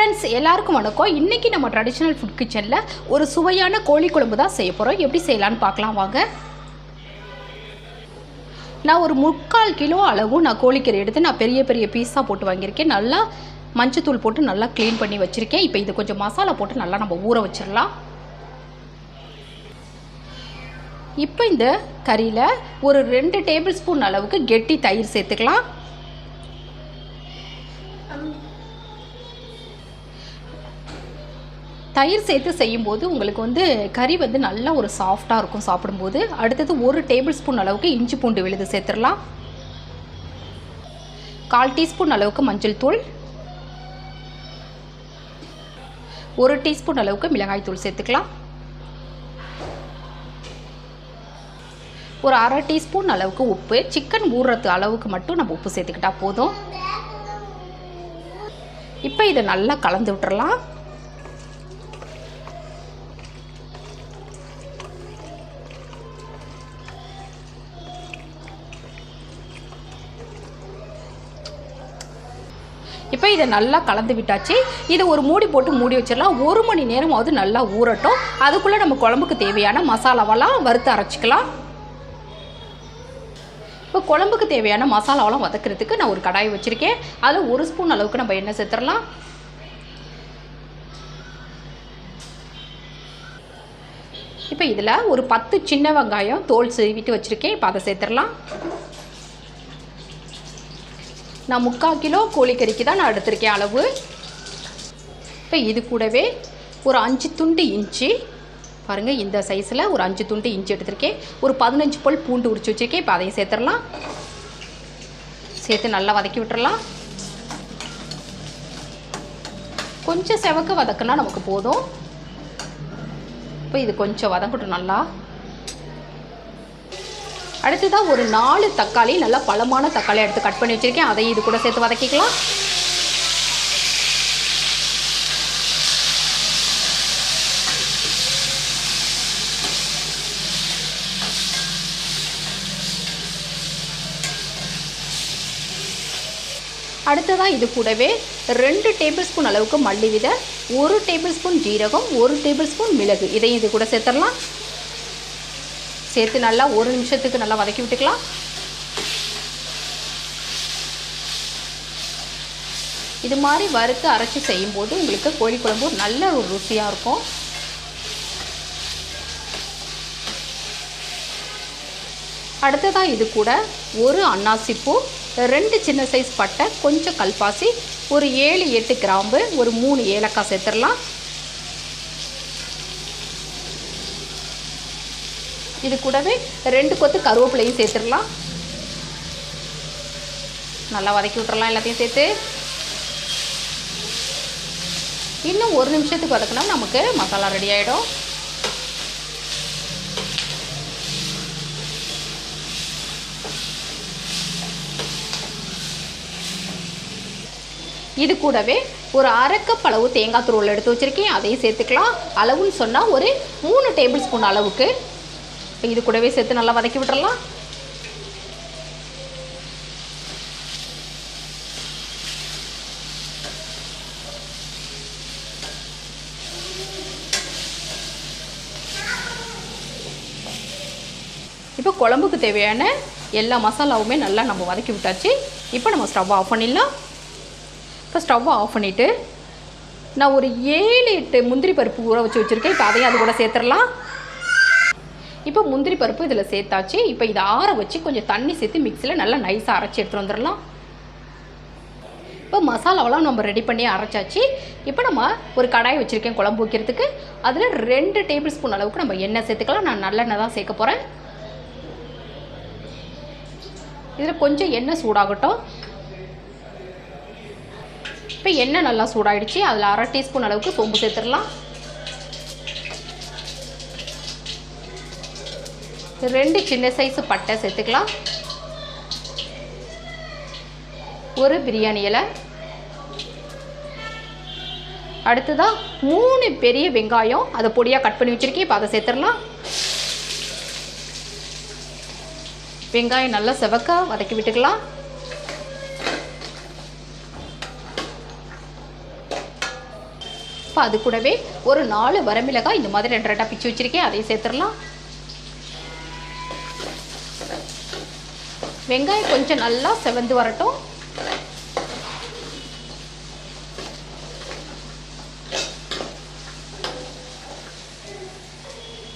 Friends எல்லாருக்கும் வணக்கம். இன்றைக்கி நம்ம ட்ரெடிஷ்னல் ஃபுட் கிச்சனில் ஒரு சுவையான கோழி குழம்பு தான் செய்ய போகிறோம் எப்படி செய்யலான்னு பார்க்கலாம் வாங்க. நான் ஒரு முக்கால் கிலோ அளவு நான் கோழிக்கறி எடுத்து நான் பெரிய பெரிய பீஸாக போட்டு வாங்கியிருக்கேன். நல்லா மஞ்சத்தூள் போட்டு நல்லா க்ளீன் பண்ணி வச்சுருக்கேன். இப்போ இது கொஞ்சம் மசாலா போட்டு நல்லா நம்ம ஊற வச்சிடலாம். இப்போ இந்த கறியில் ஒரு ரெண்டு டேபிள் ஸ்பூன் அளவுக்கு கெட்டி தயிர் சேர்த்துக்கலாம். தயிர் சேர்த்து செய்யும்போது உங்களுக்கு வந்து கறி வந்து நல்லா ஒரு சாஃப்டாக இருக்கும் சாப்பிடும்போது. அடுத்தது ஒரு டேபிள் ஸ்பூன் அளவுக்கு இஞ்சி பூண்டு விழுது சேர்த்துடலாம். கால் டீஸ்பூன் அளவுக்கு மஞ்சள் தூள். ஒரு டீஸ்பூன் அளவுக்கு மிளகாய் தூள் சேர்த்துக்கலாம். ஒரு அரை டீஸ்பூன் அளவுக்கு உப்பு. சிக்கன் ஊறுறது அளவுக்கு மட்டும் நம்ம உப்பு சேர்த்துக்கிட்டா போதும். இப்போ இதை நல்லா கலந்து விட்டுறலாம். இப்போ இதை நல்லா கலந்து விட்டாச்சு. இதை ஒரு மூடி போட்டு மூடி வச்சிடலாம். ஒரு மணி நேரம் அது நல்லா ஊறட்டும். அதுக்குள்ளே நம்ம குழம்புக்கு தேவையான மசாலாவெல்லாம் வறுத்து அரைச்சிக்கலாம். இப்போ குழம்புக்கு தேவையான மசாலாவெல்லாம் வதக்கிறதுக்கு நான் ஒரு கடாய் வச்சுருக்கேன். அதில் ஒரு ஸ்பூன் அளவுக்கு நம்ம எண்ணெய் சேர்த்துடலாம். இப்போ இதில் ஒரு பத்து சின்ன வெங்காயம் தோல் சீவிட்டு வச்சுருக்கேன். இப்போ அதை சேர்த்துடலாம். நான் முக்கால் கிலோ கோழிக்கறிக்கு தான் நான் எடுத்திருக்கேன் அளவு. இப்போ இது கூடவே ஒரு அஞ்சு துண்டு இஞ்சி. பாருங்கள் இந்த சைஸில் ஒரு அஞ்சு துண்டு இஞ்சி எடுத்திருக்கேன். ஒரு பதினஞ்சு பல் பூண்டு உரிச்சு வச்சுருக்கேன். இப்போ அதையும் சேர்த்துடலாம். சேர்த்து நல்லா வதக்கி விட்டுறலாம். கொஞ்சம் செவக்க வதக்குனா நமக்கு போதும். இப்போ இது கொஞ்சம் வதங்கட்டும் நல்லா. அடுத்ததாக ஒரு நாலு தக்காளி நல்லா பழமான தக்காளி எடுத்து கட் பண்ணி வச்சுருக்கேன். அதையும் இது கூட சேர்த்து வதக்கிக்கலாம். அடுத்ததாக இது கூடவே ரெண்டு டேபிள் ஸ்பூன் அளவுக்கு மல்லி விதை ஒரு டேபிள் ஸ்பூன் ஜீரகம் ஒரு டேபிள் ஸ்பூன் மிளகு. இதையும் இது கூட சேர்த்துடலாம். சேர்த்து நல்லா ஒரு நிமிஷத்துக்கு நல்லா வதக்கி விட்டுக்கலாம். இது மாதிரி வறுத்து அரைச்சி செய்யும்போது உங்களுக்கு கோழி குழம்பு நல்ல ஒரு ருசியாக இருக்கும். அடுத்ததாக இது கூட ஒரு அன்னாசிப்பூ ரெண்டு சின்ன சைஸ் பட்டை கொஞ்சம் கல்பாசி ஒரு ஏழு எட்டு கிராம்பு ஒரு மூணு ஏலக்காய் சேர்த்துடலாம். இது கூடவே ரெண்டு கொத்து கருவேப்பிலையும் சேர்த்துடலாம். நல்லா வதக்கி விட்டுறலாம் எல்லாத்தையும் சேர்த்து. இன்னும் ஒரு நிமிஷத்துக்கு வதக்கினா நமக்கு மசாலா ரெடி ஆகிடும் இது கூடவே ஒரு அரைக்கப் அளவு தேங்காய் துருவல் எடுத்து வச்சுருக்கேன். அதையும் சேர்த்துக்கலாம். அளவுன்னு சொன்னால் ஒரு மூணு டேபிள் ஸ்பூன் அளவுக்கு இது கூடவே சேர்த்து நல்லா வதக்கி விட்டுறலாம். இப்போ குழம்புக்கு தேவையான எல்லா மசாலாவுமே நல்லா நம்ம வதக்கி விட்டாச்சு. இப்போ நம்ம ஸ்டவ் ஆஃப் பண்ணிடலாம். இப்போ ஸ்டவ்வை ஆஃப் பண்ணிவிட்டு நான் ஒரு ஏழு எட்டு முந்திரி பருப்பு ஊற வச்சு வச்சுருக்கேன். இப்போ அதையும் அது கூட சேர்த்துடலாம். இப்போ முந்திரி பருப்பு இதில் சேர்த்தாச்சு. இப்போ இதை ஆற வச்சு கொஞ்சம் தண்ணி சேர்த்து மிக்சியில் நல்லா நைஸாக அரைச்சி எடுத்துகிட்டு வந்துடலாம். இப்போ மசாலாவெல்லாம் நம்ம ரெடி பண்ணி அரைச்சாச்சு. இப்போ நம்ம ஒரு கடாய் வச்சுருக்கேன் குழம்பு வைக்கிறதுக்கு. அதில் ரெண்டு டேபிள் ஸ்பூன் அளவுக்கு நம்ம எண்ணெய் சேர்த்துக்கலாம். நான் நல்லெண்ணெய் தான் சேர்க்க போகிறேன் இதில் கொஞ்சம் எண்ணெய் சூடாகட்டும். இப்போ எண்ணெய் நல்லா சூடாயிடுச்சு. அதில் அரை டீஸ்பூன் அளவுக்கு சோம்பு சேர்த்துடலாம். ரெண்டு சின்ன சைஸு பட்டை சேர்த்துக்கலாம். ஒரு பிரியாணி இலை. அடுத்ததாக மூணு பெரிய வெங்காயம். அதை பொடியாக கட் பண்ணி வச்சுருக்கேன். இப்போ அதை சேர்த்துடலாம். வெங்காயம் நல்லா செவக்க வதக்கி விட்டுக்கலாம். இப்போ அது கூடவே ஒரு நாலு வரமிளகாய் இந்த மாதிரி ரெண்டு ரெண்டாக பிச்சு வச்சுருக்கேன். அதையும் சேர்த்துடலாம். வெங்காயம் கொஞ்சம் நல்லா செவந்து வரட்டும்.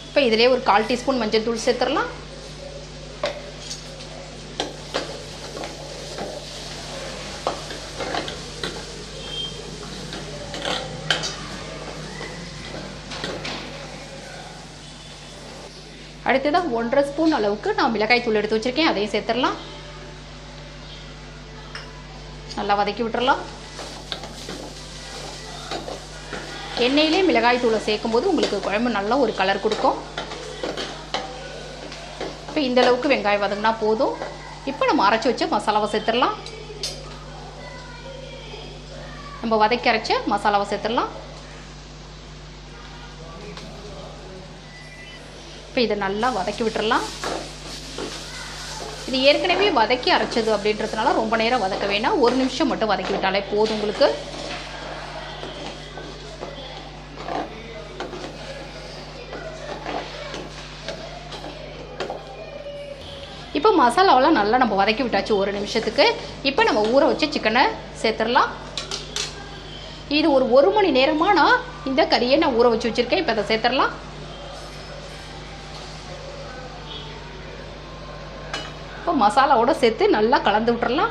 இப்போ இதிலே ஒரு கால் டீஸ்பூன் மஞ்சள் தூள் சேர்த்துடலாம். அடுத்ததாக ஒன்றரை ஸ்பூன் அளவுக்கு நான் மிளகாய் தூள் எடுத்து வச்சுருக்கேன். அதையும் சேர்த்துடலாம். நல்லா வதக்கி விட்டுறலாம். எண்ணெயிலே மிளகாய் தூளை சேர்க்கும் போது உங்களுக்கு குழம்பு நல்லா ஒரு கலர் கொடுக்கும். இப்போ இந்த அளவுக்கு வெங்காயம் வதங்கினா போதும். இப்போ நம்ம அரைச்சி வச்ச மசாலாவை சேர்த்துடலாம். நம்ம வதக்கி அரைச்ச மசாலாவை சேர்த்துடலாம். இப்போ இதை நல்லா வதக்கி விட்டுறலாம். இது ஏற்கனவே வதக்கி அரைச்சது அப்படின்றதுனால ரொம்ப நேரம் வதக்க வேணாம். ஒரு நிமிஷம் மட்டும் வதக்கி விட்டாலே போதும் உங்களுக்கு. இப்போ மசாலாவெல்லாம் நல்லா நம்ம வதக்கி விட்டாச்சு ஒரு நிமிஷத்துக்கு. இப்போ நம்ம ஊற வச்சு சிக்கனை சேர்த்துடலாம். இது ஒரு ஒரு மணி நேரமாக நான் இந்த கறியை நான் ஊற வச்சு வச்சுருக்கேன். இப்போ அதை சேர்த்துடலாம். இப்போ மசாலாவோட சேர்த்து நல்லா கலந்து விட்டுறலாம்.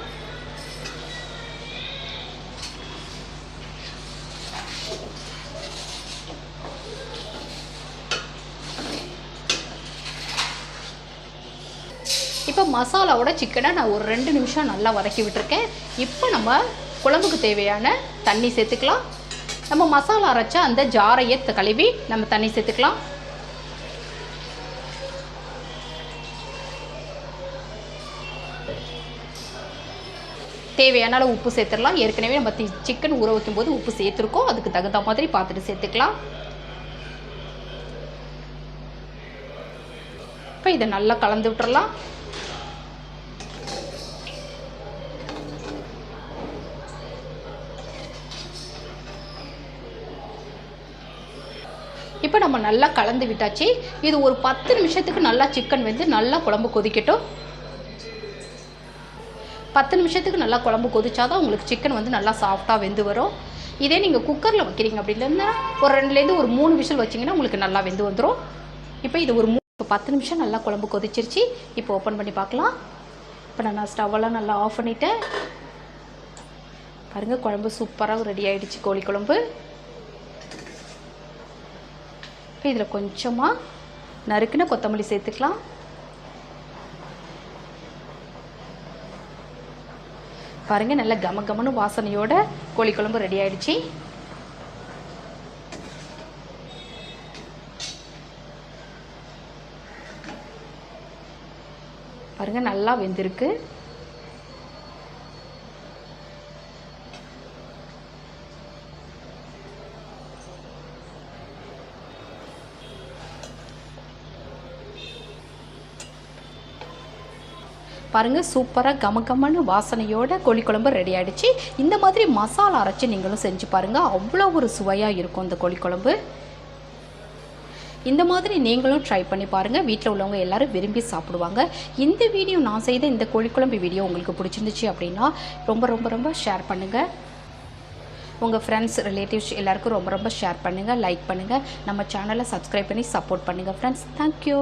இப்போ மசாலாவோட சிக்கனை நான் ஒரு ரெண்டு நிமிஷம் நல்லா வதக்கி விட்டுருக்கேன். இப்போ நம்ம குழம்புக்கு தேவையான தண்ணி சேர்த்துக்கலாம். நம்ம மசாலா அரைச்சா அந்த ஜாரையை கழுவி நம்ம தண்ணி சேர்த்துக்கலாம். தேவையான அளவு உப்பு சேர்த்துடலாம். ஏற்கனவே நம்ம சிக்கன் ஊற வைக்கும்போது உப்பு சேர்த்துருக்கோம். அதுக்கு தகுந்த மாதிரி பார்த்துட்டு சேர்த்துக்கலாம். இப்போ இதை நல்லா கலந்து விட்டுறலாம். இப்போ நம்ம நல்லா கலந்து விட்டாச்சு. இது ஒரு பத்து நிமிஷத்துக்கு நல்லா சிக்கன் வந்து நல்லா குழம்பு கொதிக்கட்டும். பத்து நிமிஷத்துக்கு நல்லா குழம்பு கொதிச்சாதான் உங்களுக்கு சிக்கன் வந்து நல்லா சாஃப்டாக வெந்து வரும். இதே நீங்கள் குக்கரில் வைக்கிறீங்க அப்படின்னா ஒரு ரெண்டுலேருந்து ஒரு மூணு விசில் வச்சிங்கன்னா உங்களுக்கு நல்லா வெந்து வந்துடும் இப்போ இது ஒரு மூ இப்போ பத்து நிமிஷம் நல்லா குழம்பு கொதிச்சிருச்சு. இப்போ ஓப்பன் பண்ணி பார்க்கலாம். இப்போ நான் ஸ்டவ்வெல்லாம் நல்லா ஆஃப் பண்ணிட்டேன். பாருங்கள் குழம்பு சூப்பராக ரெடி ஆகிடுச்சு கோழி குழம்பு. இப்போ இதில் கொஞ்சமாக நறுக்குன கொத்தமல்லி சேர்த்துக்கலாம். பாருங்கள் நல்ல கம கமனு வாசனையோட கோழி குழம்பு ரெடி ஆயிடுச்சு. பாருங்கள் நல்லா வெந்திருக்கு. பாருங்கள் சூப்பராக கமகமன்னு வாசனையோட கோழி குழம்பு ரெடி ஆகிடுச்சு இந்த மாதிரி மசாலா அரைச்சி நீங்களும் செஞ்சு பாருங்கள் அவ்வளோ ஒரு சுவையாக இருக்கும் இந்த கோழி குழம்பு. இந்த மாதிரி நீங்களும் ட்ரை பண்ணி பாருங்கள் வீட்டில் உள்ளவங்க எல்லாரும் விரும்பி சாப்பிடுவாங்க. இந்த வீடியோ நான் செய்த இந்த கோழிக்குழம்பு வீடியோ உங்களுக்கு பிடிச்சிருந்துச்சு அப்படின்னா ரொம்ப ரொம்ப ரொம்ப ஷேர் பண்ணுங்கள் உங்கள் ஃப்ரெண்ட்ஸ் ரிலேட்டிவ்ஸ் எல்லாருக்கும் ரொம்ப ரொம்ப ஷேர் பண்ணுங்கள் லைக் பண்ணுங்கள் நம்ம சேனலை சப்ஸ்கிரைப் பண்ணி சப்போர்ட் பண்ணுங்கள் ஃப்ரெண்ட்ஸ் தேங்க்யூ